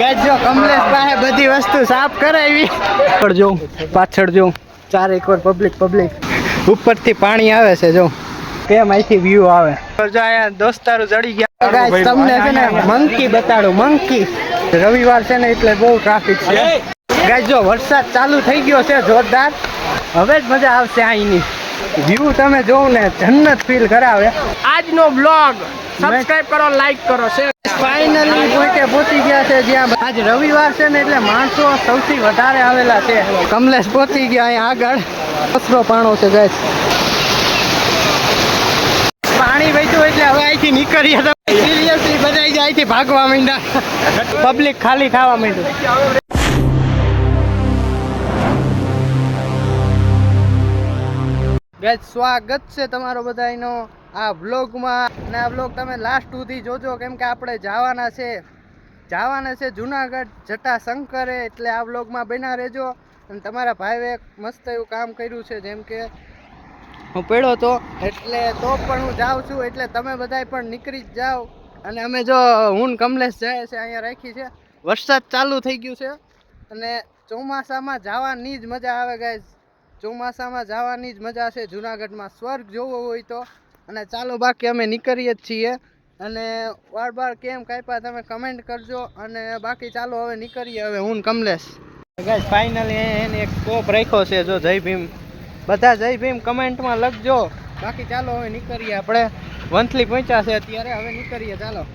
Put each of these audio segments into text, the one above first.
ગાજો કમલેશ પાસે બધી વસ્તુ સાફ કરાવી. પાછળ જો પાછળ જો. ચાર એક વાર પબ્લિક પબ્લિક ઉપરથી પાણી આવે છે જો. કેમ અહીંથી વ્યૂ આવે? તો જો અહીંયા દોસ્તારો જડી ગયા. ગાઈસ તમને છે ને મંકી બતાડું મંકી રવિવાર છે ને એટલે બહુ ટ્રાફિક છે. ગાઈસ જો વરસાદ ચાલુ થઈ ગયો છે જોરદાર. હવે જ મજા આવશે અહીંની. વ્યૂ તમે જોવો ને જન્નત ફીલ કરાવે. આજનો બ્લોગ સબસ્ક્રાઇબ કરો લાઈક કરો શેર ફાઇનલી પહોંચી ગયા છે જ્યાં આજ રવિવાર છે ને એટલે માણસો સૌથી વધારે આવેલા છે. કમલેશ પહોંચી ગયા અહીંયા આગળ. કચરો પાણો છે ગેસ પાણી વેચ્યું એટલે હવે અહીંથી નીકળીએ તો સિરિયસલી બધા અહીંથી ભાગવા માંડ્યા. પબ્લિક ખાલી થવા માંડ્યું. ગાઈસ, સ્વાગત છે તમારો બધાનો આ વ્લોગમાં અને આ વ્લોગ તમે લાસ્ટ સુધી જોજો કેમ કે આપણે જવાના છે. જવાના છે જુનાગઢ જટા શંકરે એટલે આ વ્લોગમાં બના રહેજો. અને તમારા ભાઈએ મસ્ત એવું કામ કર્યું છે, જેમ કે હું પડ્યો તો એટલે તો પણ હું જાઉં છું, એટલે તમે બધાય પણ નીકળી જ જાઓ. અને અમે જો હું કમલેશ જાય છે અહીંયા રાખી છે. વરસાદ ચાલુ થઈ ગયું છે. અને ચોમાસામાં જવાની જ મજા આવે ગાય ચોમાસામાં જવાની જ મજા છે. જુનાગઢમાં સ્વર્ગ જોવો હોય તો. અને ચાલો બાકી અમે નીકળીએ જ છીએ. અને વાર બાર કેમ કાપ્યા તમે કમેન્ટ કરજો અને બાકી ચાલો હવે નીકળીએ હવે હું કમલેશ. ગાઈસ ફાઇનલી એને એક સ્કોપ રાખ્યો છે જો જય ભીમ. બધા જય ભીમ કમેન્ટમાં લખજો. બાકી ચાલો હવે નીકળીએ આપણે. વંથલી પહોંચ્યા અત્યારે, હવે નીકળીએ, ચાલો.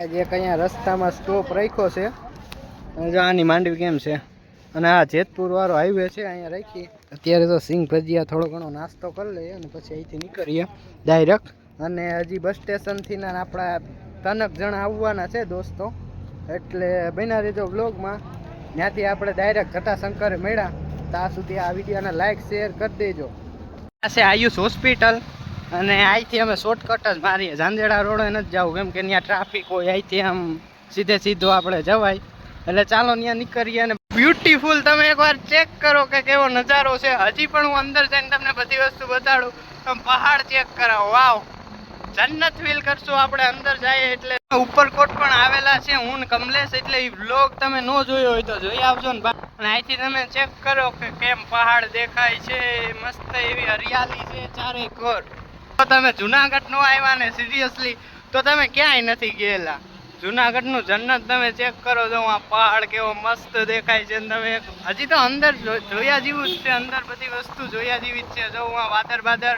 આજે એક અહીંયા રસ્તામાં સ્ટોપ રાખ્યો છે. જો આની માંડવી કેમ છે? અને આ જેતપુર વાળો હાઈવે છે, અહીંયા રાખી અત્યારે તો સિંગ ભજીયા થોડો ઘણો નાસ્તો કરી લઈએ અને પછી અહીંથી નીકળીએ ડાયરેક્ટ અને હજી બસ સ્ટેશનથી ના આપણા તનક જણા આવવાના છે દોસ્તો. એટલે બન્યા રહેજો વ્લોગમાં ત્યાંથી આપણે ડાયરેક્ટ ઘટાશંકર મળ્યા. ત્યાં સુધી આ વિડીયોને લાઈક શેર કરી દેજો. આ છે આયુષ હોસ્પિટલ અને અહીંથી અમે શોર્ટકટ જ મારીએ. ઝાંઝેડા રોડે નથી જવું. કેમ કે ત્યાં ટ્રાફિક હોય, અહીંથી આમ સીધે સીધો આપણે જવાય. એટલે ચાલો, ત્યાં નીકળીએ અને બ્યુટીફુલ તમે એકવાર ચેક કરો કે કેવો નજારો છે. હજી પણ હું અંદર જઈને તમને બધી વસ્તુ બતાડું. તમે પહાડ ચેક કરો વાવ જન્નત ફીલ કરશું આપણે અંદર જઈએ એટલે. ઉપરકોટ પણ આવેલા છે. હું કમલેશ એટલે એ વ્લોગ તમે ન જોયો હોય તો જોઈ આવજો ને અને અહીંથી તમે ચેક કરો કે કેમ પહાડ દેખાય છે. મસ્ત એવી હરિયાળી છે ચારે કોર તો તમે જુનાગઢ નો આવ્યા ને સિરિયસલી તો તમે ક્યાંય નથી ગયેલા. જુનાગઢનું જન્નત તમે ચેક કરો જો આ પહાડ કેવો મસ્ત દેખાય છે તમે હજી તો અંદર જોયા જેવું જ છે, અંદર બધી વસ્તુ જોયા જેવી જ છે. જો આ વાદર બાદર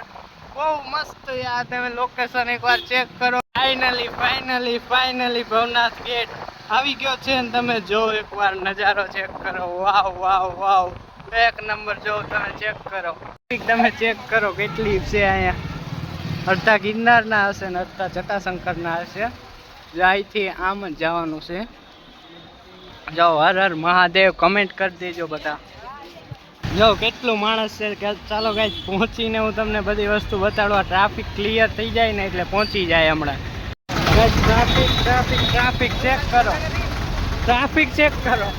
બહુ મસ્ત યાર તમે લોકેશન એકવાર ચેક કરો. Finally finally finally Bhavnath gate આવી ગયો છે ને તમે જો એકવાર નજારો ચેક કરો. વાવ વાવ વાવ એક નંબર જો તમે ચેક કરો. તમે ચેક કરો કેટલી છે અહીંયા. અડધા ગિરનારના હશે ને અડધા જટાશંકરના હશે. અહીંથી આમ જ જવાનું છે. જાઓ, હર હર મહાદેવ કમેન્ટ કરી દેજો બધા. જો કેટલું માણસ છે ચાલો કાંઈ પહોંચીને હું તમને બધી વસ્તુ બતાડવા ટ્રાફિક ક્લિયર થઈ જાય ને એટલે પહોંચી જાય હમણાં. ટ્રાફિક ટ્રાફિક ટ્રાફિક ચેક કરો. ટ્રાફિક ચેક કરો.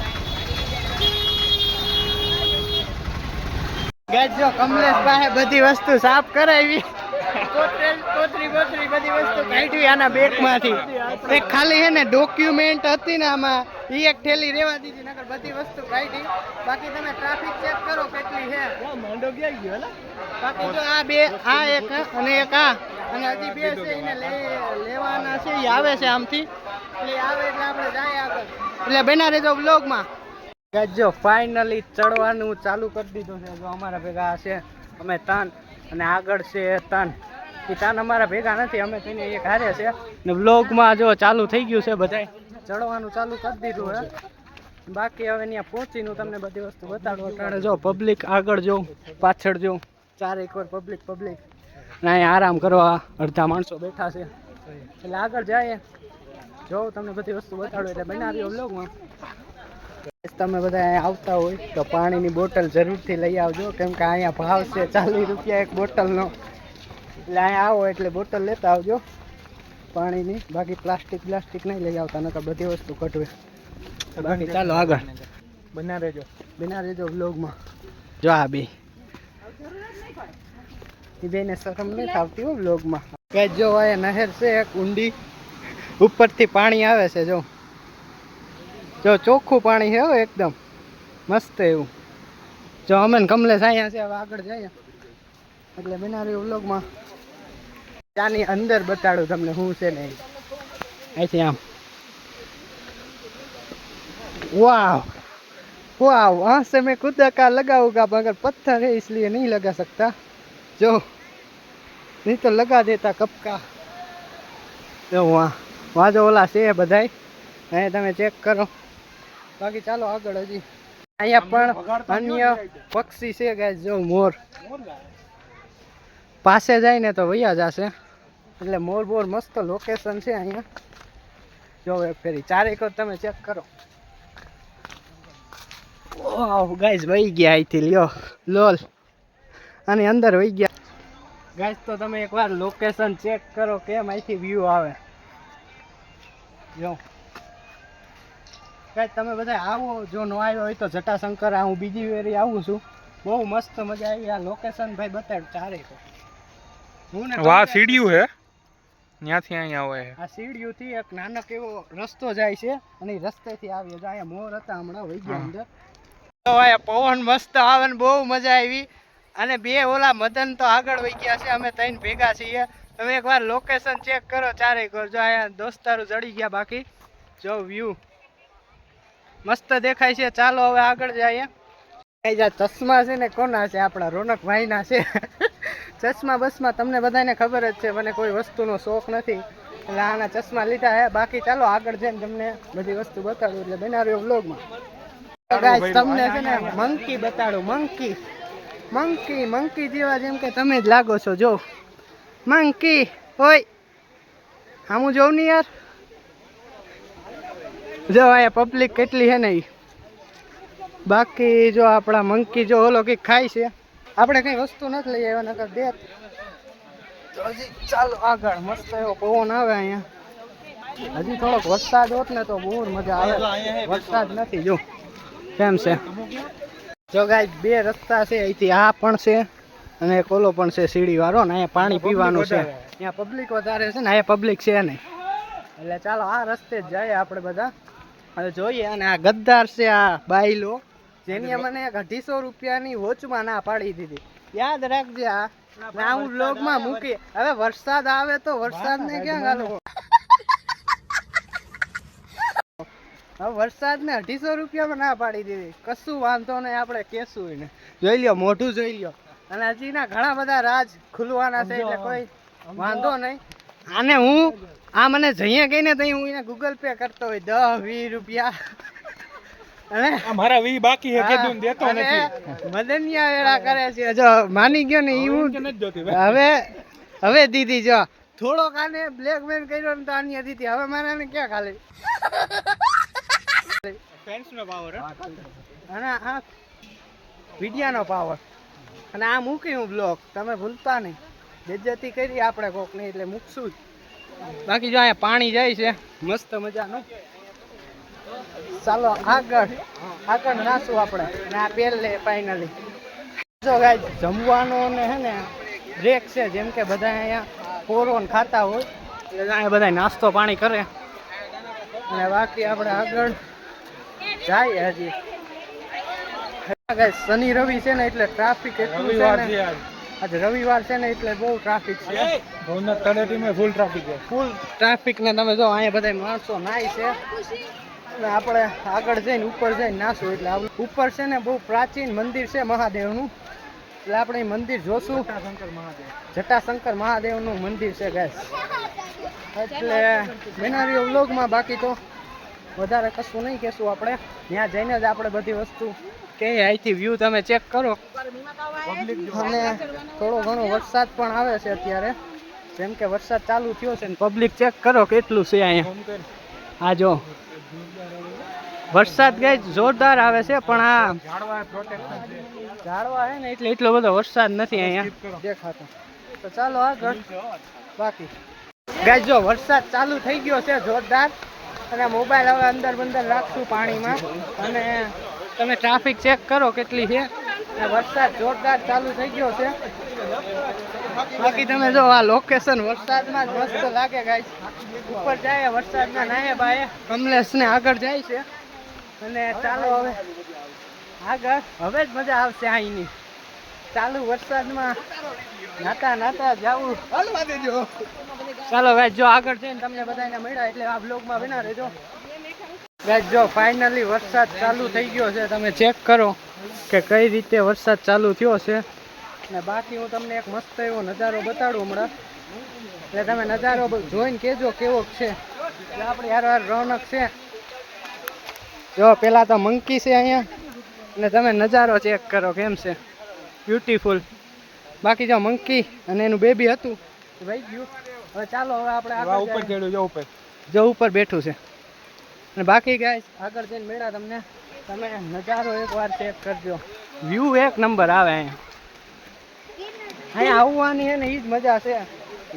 ગાઈસ જો કમલેશ પાસે બધી વસ્તુ સાફ કરાવી. કોતરેલ કોતરી બધી વસ્તુ કાઢી આના બેગમાંથી. એક ખાલી હે ને ડોક્યુમેન્ટ હતી ને આમાં. એ એક થેલી રેવા દીધી નકર બધી વસ્તુ કાઢી. બાકી તમે ટ્રાફિક ચેક કરો કેટલી છે માંડો ગયા ગયો બાકી જો આ બે આ એક અને એક આ. અને હજી બે છે એને લે- લેવાના છે એ આવે છે આમથી. એટલે આવે એટલે આપણે જાય આગળ. એટલે બેના રેજો બ્લોગમાં જો ફાઇનલી ચડવાનું ચાલુ કરી દીધું છે. જો અમારા ભેગા છે અમે તન અને આગળ છે તન. એ તન અમારા ભેગા નથી, અમે તેને એક હારે છે. ને બ્લોગમાં જો ચાલુ થઈ ગયું છે બધાય. ચડવાનું ચાલુ કરી દીધું હે. બાકી હવે ત્યાં પહોંચીને તમને બધી વસ્તુ બતાડું. અટાણે જો પબ્લિક આગળ જો, પાછળ જો. ચાર એક વાર પબ્લિક પબ્લિક ને અહીંયા આરામ કરવા અડધા માણસો બેઠા છે. એટલે આગળ જાય જો તમને બધી વસ્તુ બતાડું એટલે બનાવ્યો બ્લોગમાં તમે બધા અહીંયા આવતા હોય તો પાણીની બોટલ જરૂરથી લઈ આવજો. કેમ કે અહીંયા ભાવ છે ચાલીસ રૂપિયા એક બોટલનો. એટલે અહીંયા આવો એટલે બોટલ લેતા આવજો. પાણીની. બાકી પ્લાસ્ટિક પ્લાસ્ટિક નહીં લઈ આવતા નકર બધી વસ્તુ કટવે. બાકી ચાલો આગળ. બના રહેજો. બના રહેજો વ્લોગમાં. જો આ બે. એ બેને શરમ નહીં આવતી હો બ્લોગમાં કે જો અહીંયા નહેર છે એક ઊંડી ઉપરથી પાણી આવે છે જો. જો ચોખ્ખું પાણી છે હો એકદમ મસ્ત એવું જો અમે ને કમલેશ અહીંયા છે હવે આગળ જઈએ એટલે બનાવી વ્લોગમાં ત્યાંની અંદર બતાડું તમને શું છે ને એ. અહીંથી આમ वाह वाह वहाँ से मैं खुद का लगाऊंगा मगर पत्थर है इसलिए नहीं लगा सकता जो नहीं तो लगा देता कब का જો વાહ વાહ જો ઓલા છે બધાય અહીંયા તમે ચેક કરો બાકી ચાલો આગળ હજી. અહીંયા પણ અન્ય પક્ષી છે ગાય જો મોર. પાસે જાય ને તો વૈયા જશે. એટલે મોર બોર મસ્ત લોકેશન છે અહીંયા. જો એક ફેરી. ચારેક તમે ચેક કરો. વાવ ગાઈસ વહી ગયા અહીંથી. લ્યો લોલ. અને અંદર વહી ગયા. ગાઈસ તો તમે એકવાર લોકેશન ચેક કરો કેમ અહીંથી વ્યૂ આવે. જો. ગાઈસ તમે બધા આવો જો ન આવ્યો હોય તો જટાશંકર આ હું બીજી વેરી આવું છું. બહુ મસ્ત મજા આવી આ લોકેશન ભાઈ બતાડ ચારે તો હું ને વાહ સીડીયું હે? ત્યાંથી અહીંયા આવે આ સીડીઓથી એક નાનક એવો રસ્તો જાય છે અને એ રસ્તેથી આવીએ. જાય મોર હતા હમણાં વહી ગયા અંદર. તો અહીંયા પવન મસ્ત આવે ને બહુ મજા આવી. અને બે ઓલા મદન તો આગળ વહી ગયા છે અમે ત્રણ ભેગા છીએ. તમે એકવાર લોકેશન ચેક કરો ચારે ઘર. જો અહીંયા દોસ્તારો જડી ગયા બાકી. જો વ્યૂ મસ્ત દેખાય છે. ચાલો હવે આગળ જઈએ. ચશ્મા છે ને કોના છે? આપણા રોનકભાઈના છે. ચશ્મા બસમાં તમને બધાને ખબર જ છે મને કોઈ વસ્તુનો શોખ નથી. એટલે આના ચશ્મા લીધા હે. બાકી ચાલો આગળ જઈને તમને બધી વસ્તુ બતાડું. એટલે બનાવ્યો વ્લોગમાં. તો તમને છે ને મંકી બતાડું. મંકી. મંકી મંકી જેવા જેમ કે તમે જ લાગો છો. જો. મંકી હોય આમું જોઉં ને યાર? જો અહીંયા પબ્લિક કેટલી છે ને બાકી જો આપણા મંકી જો ઓલો કંઈક ખાય છે. આપણે કઈ વસ્તુ નથી લઈ આવ્યા નકર દે હજી ચાલો આગળ મસ્ત એવો પવન આવે અહીંયા. હજી થોડોક વરસાદ હોત ને તો બહુ મજા આવે. વરસાદ નથી જો. કેમ છે? જો ગાય બે રસ્તા છે અહીંથી આ પણ છે અને એક ઓલો પણ છે સીડી વાળો ને અહીંયા પાણી પીવાનું છે. અહીંયા પબ્લિક વધારે છે ને અહીંયા પબ્લિક છે નહીં. એટલે ચાલો આ રસ્તે જ જઈએ આપણે બધા. હવે જોઈએ અને આ ગદ્દાર છે આ બાઈલો જેની મને અઢીસો રૂપિયાની વોચમાં ના પાડી દીધી. યાદ રાખજે આ. ને હું બ્લોગમાં મૂકી હવે વરસાદ આવે તો વરસાદ ને ક્યાં ગાલો? હવે વરસાદ ને અઢીસો રૂપિયામાં ના પાડી દીધી. કશું વાંધો નહીં આપણે કેશું એને જોઈ લ્યો મોઢું જોઈ લ્યો. અને હજી ના ઘણા બધા રાજ ખુલવાના છે એટલે કોઈ વાંધો નહીં. આને હું આ મને જઈએ કહીને તઈ હું એને ગૂગલ પે કરતો હોય દસ વીસ રૂપિયા. અને મારા વી બાકી હે કીધું ને દેતો નથી. મદનિયા વેળા કરે છે. જો માની ગયો ને ઈ હું હવે હવે દીદી જો થોડોક કાને બ્લેકમેલ કર્યો ને તો આની દીધી હવે મારે ને ક્યાં ખાલી? ફેન્સ નો પાવર અને આ વિડિયાનો પાવર અને આ મૂકી હું બ્લોક તમે ભૂલતા નહીં. બેજતી કરી આપણે કોક નહીં એટલે મૂકશું જ. બાકી જો અહીંયા પાણી જાય છે. મસ્ત મજાનું. ચાલો આગળ. આગળ નાશું આપણે. ને આ પહેલે ફાઇનલી જો ગાય જમવાનો ને હે ને બ્રેક છે. જેમ કે બધા અહીંયા કોરોન ખાતા હોય. એટલે અહીંયા બધા નાસ્તો પાણી કરે. અને બાકી આપણે આગળ જાય હજી. ગાઈસ, શનિ રવિ છે ને એટલે ટ્રાફિક એટલું છે ને. આજે રવિવાર છે ને એટલે બહુ ટ્રાફિક છે. ભવનાથ તળેટીમાં ફૂલ ટ્રાફિક છે. ફૂલ ટ્રાફિક ને તમે જો અહીંયા બધા માણસો નાય છે. અને આપણે આગળ જઈને ઉપર જઈને નાશું એટલે આપણે ઉપર છે ને બહુ પ્રાચીન મંદિર છે મહાદેવનું. એટલે આપણે મંદિર જોશું. શંકર મહાદેવ. જટાશંકર મહાદેવનું મંદિર છે ગેસ એટલે બનાવ્યો વ્લોગમાં બાકી તો વધારે કશું નહીં કહેશું આપણે. ત્યાં જઈને જ આપણે બધી વસ્તુ કે અહીંથી વ્યૂ તમે ચેક કરો. અને થોડો ઘણો વરસાદ પણ આવે છે અત્યારે. જેમ કે વરસાદ ચાલુ થયો છે ને પબ્લિક ચેક કરો કેટલું છે અહીંયા. આ જો. વરસાદ ગઈ જોરદાર આવે છે પણ આ ઝાડવા છે. ને એટલે એટલો બધો વરસાદ નથી અહીંયા દેખાતો. તો ચાલો આગળ. બાકી. ગાય જો વરસાદ ચાલુ થઈ ગયો છે જોરદાર. અને મોબાઈલ હવે અંદર બંદર રાખશું પાણીમાં. અને તમે ટ્રાફિક ચેક કરો કેટલી છે. વરસાદ જોરદાર ચાલુ થઈ ગયો છે. બાકી તમે જો આ લોકેશન વરસાદમાં જ મસ્ત લાગે ગાઈસ ઉપર જાય વરસાદમાં નાહે બાએ. કમલેશ ને આગળ જાય છે. અને ચાલો હવે આગળ. હવે જ મજા આવશે અહીંની. ચાલુ વરસાદમાં નાતા નાતા જાવું. ચાલો ભાઈ જો આગળ જઈને તમને બધાને મળ્યા એટલે આ બ્લોગમાં બના રહેજો. ગાઈસ જો ફાઇનલી વરસાદ ચાલુ થઈ ગયો છે તમે ચેક કરો કે કઈ રીતે વરસાદ ચાલુ થયો છે. ને બાકી હું તમને એક મસ્ત એવો નજારો બતાડું હમણાં. એટલે તમે નજારો જોઈને કહેજો કેવો છે. આપણી હાર હાર રોનક છે. જો પેલા તો મંકી છે અહીંયા. અને તમે નજારો ચેક કરો કેમ છે. બ્યુટીફુલ બાકી જો મંકી અને એનું બેબી હતું. ભાઈ ગયું. હવે ચાલો હવે આપણે ઉપર. ચડ્યું જો ઉપર. જો ઉપર બેઠું છે. અને બાકી ગાય આગળ જઈને મેળા તમને. તમે નજારો એકવાર ચેક કરજો. વ્યૂ એક નંબર આવે અહીંયા અહીંયા આવવાની છે ને એ જ મજા છે.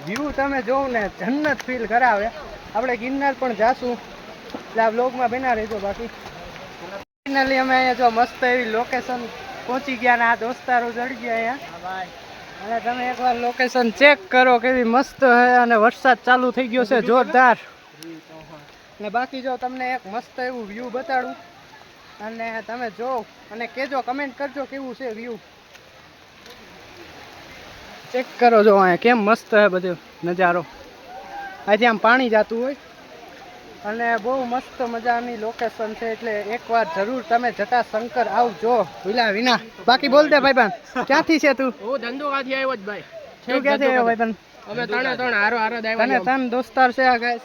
વ્યૂ તમે જોવો ને જન્નત ફીલ કરાવે. આપણે ગિરનાર પણ જાશું. એટલે આ બ્લોગમાં બેના રહેજો બાકી. ફાઇનલી અમે અહીંયા જો મસ્ત એવી લોકેશન પહોંચી ગયા ને આ દોસ્તારો ચડી ગયા અહીંયા. અને તમે એકવાર લોકેશન ચેક કરો કેવી મસ્ત છે અને વરસાદ ચાલુ થઈ ગયો છે, જોરદાર. ને બાકી જો તમને એક મસ્ત એવું વ્યૂ બતાડું અને તમે જો અને કહેજો કમેન્ટ કરજો કેવું છે વ્યૂ ચેક કરો જો અહીંયા કેમ મસ્ત હે બધો નજારો. આજે આમ પાણી જતું હોય અને બહુ મસ્ત મજાની લોકેશન છે એટલે એકવાર જરૂર તમે જટા શંકર આવજો વિના વિના. બાકી બોલ દે ભાઈબંધ ક્યાંથી છે તું? હું ધંધોકાથી આવ્યો જ ભાઈ. શું ક્યાંથી આવ્યો ભાઈબંધ? અમે ત્રણે ત્રણ હારો હારો તને ત્રણ દોસ્તાર છે આ ગાઈસ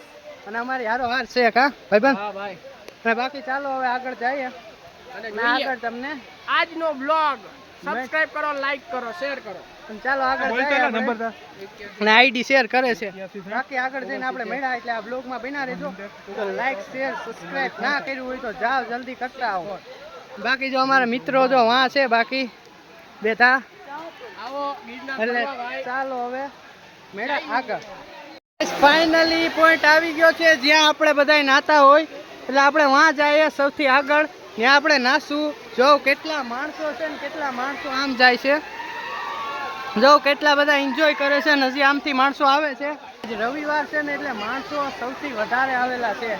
અને અમારી હારો હાર છે કા ભાઈબંધ? હા ભાઈ. અને બાકી ચાલો હવે આગળ જઈએ. અને આગળ તમને આજનો બ્લોગ સબસ્ક્રાઇબ કરો લાઈક કરો શેર કરો. ચાલો આગળ જઈએ નંબર અને આઈડી શેર કરે છે. બાકી આગળ જઈને આપણે મળ્યા એટલે આ બ્લોગમાં બના રહેજો. તો લાઈક શેર સબસ્ક્રાઇબ ના કર્યું હોય તો જાઓ જલ્દી કરતા આવો. બાકી જો અમારા મિત્રો જો વાં છે બાકી બેઠા. આવો એટલે ભાઈ. ચાલો હવે મેળા આગળ. ફાઇનલી પોઈન્ટ આવી ગયો છે. જ્યાં આપણે બધા નાતા હોય, એટલે આપણે વાં જઈએ સૌથી આગળ. ત્યાં આપણે નાસું. જો કેટલા માણસો છે ને કેટલા માણસો આમ જાય છે. જો કેટલા બધા એન્જોય કરે છે ને હજી આમથી માણસો આવે છે. રવિવાર છે ને એટલે માણસો સૌથી વધારે આવેલા છે.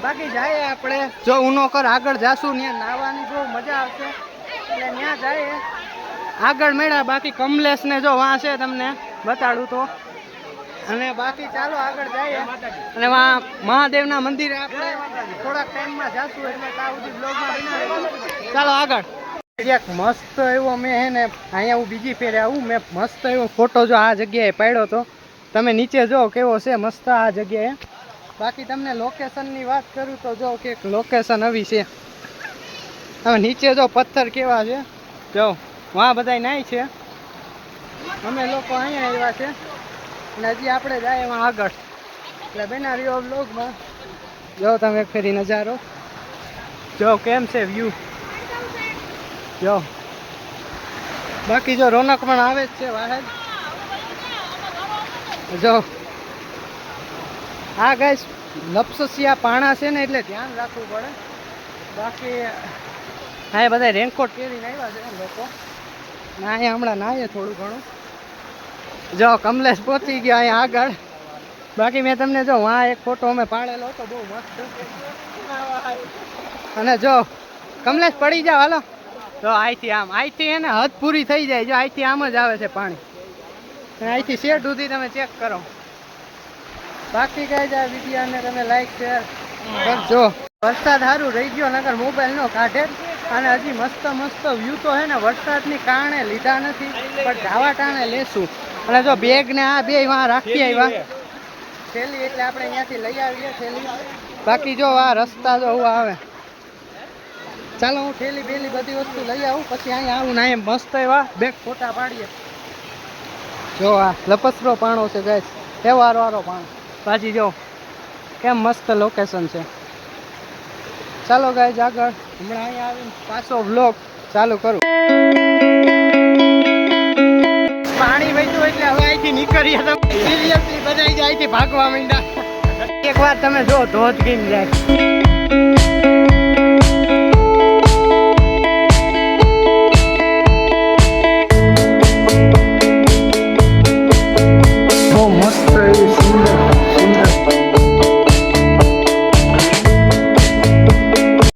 બાકી જઈએ આપણે. જો ઉનોકર આગળ જાશું, ત્યાં નાવાની બહુ મજા આવશે. એટલે ત્યાં જઈએ. આગળ મળ્યા બાકી કમલેશ ને જો વાં છે તમને બતાડું તો. અને બાકી ચાલો આગળ જઈએ. અને મહાદેવના મંદિરે આપણે થોડાક ટાઈમમાં જાશું, એટલે ત્યાં સુધી બ્લોગમાં ચાલો આગળ. એક મસ્ત એવો મેં હે ને, અહીંયા હું બીજી ફેરે આવું, મેં મસ્ત એવો ફોટો જો આ જગ્યાએ પાડ્યો તો. તમે નીચે જો કેવો છે, મસ્ત આ જગ્યાએ. બાકી તમને લોકેશનની વાત કરું તો જો કે લોકેશન આવી છે. હવે નીચે જો પથ્થર કેવા છે, જો, વાં બધાય નાય છે. અમે લોકો અહીંયા આવ્યા છે. અને હજી આપણે જાય એમાં આગળ. એટલે બેના રહ્યો બ્લોગમાં જો તમે ફેરી નજારો. જો કેમ છે વ્યૂ જો. બાકી જો રોનક પણ આવે જ છે વાહન જો. હા ગાઈસ લપસસિયા પાણા છે ને એટલે ધ્યાન રાખવું પડે. બાકી, હા એ બધા રેનકોટ પહેરીને આવ્યા છે લોકો. ના અહીંયા હમણાં નાહીએ થોડું ઘણું. જો કમલેશ પહોંચી ગયા અહીંયા આગળ. બાકી મેં તમને જો વાં એક ફોટો અમે પાડેલો હતો, બહુ મસ્ત. અને જો, કમલેશ પડી જાવ હાલો. જો અહીંથી આમ અહીંથી એને હદ પૂરી થઈ જાય, જો અહીંથી આમ જ આવે છે પાણી. અને અહીંથી શેર સુધી તમે ચેક કરો. બાકી કઈ જાય વિડીયોને તમે લાઈક શેર કરજો વરસાદ સારું રહી ગયો નગર મોબાઈલ નો કાઢે. અને હજી મસ્ત મસ્ત વ્યૂ તો હે ને, વરસાદની કારણે લીધા નથી, પણ જાવા ટાણે લેશું. અને જો બેગ ને આ બે વાં રાખી આવ્યા. થેલી એટલે આપણે અહીંયાથી લઈ આવીએ થેલી. બાકી જો આ રસ્તા જો હું આવે. ચાલો હું થેલી બેલી બધી વસ્તુ લઈ આવું પછી અહીંયા આવું ને અહીંયા મસ્ત એવા બેગ ફોટા પાડીએ. જો આ લપસરો પાણો છે ગાય એ વારો વારો પાણો. પાછી જો કેમ મસ્ત લોકેશન છે. ચાલો ગાય આગળ. હમણાં અહીંયા આવીને પાછો બ્લોગ ચાલુ કરું. અહીંથી નીકળીએ તમે. સિરિયસલી બધા અહીંથી ભાગવા માંડ્યા. એકવાર તમે જો ધોધ ગીમ જાય.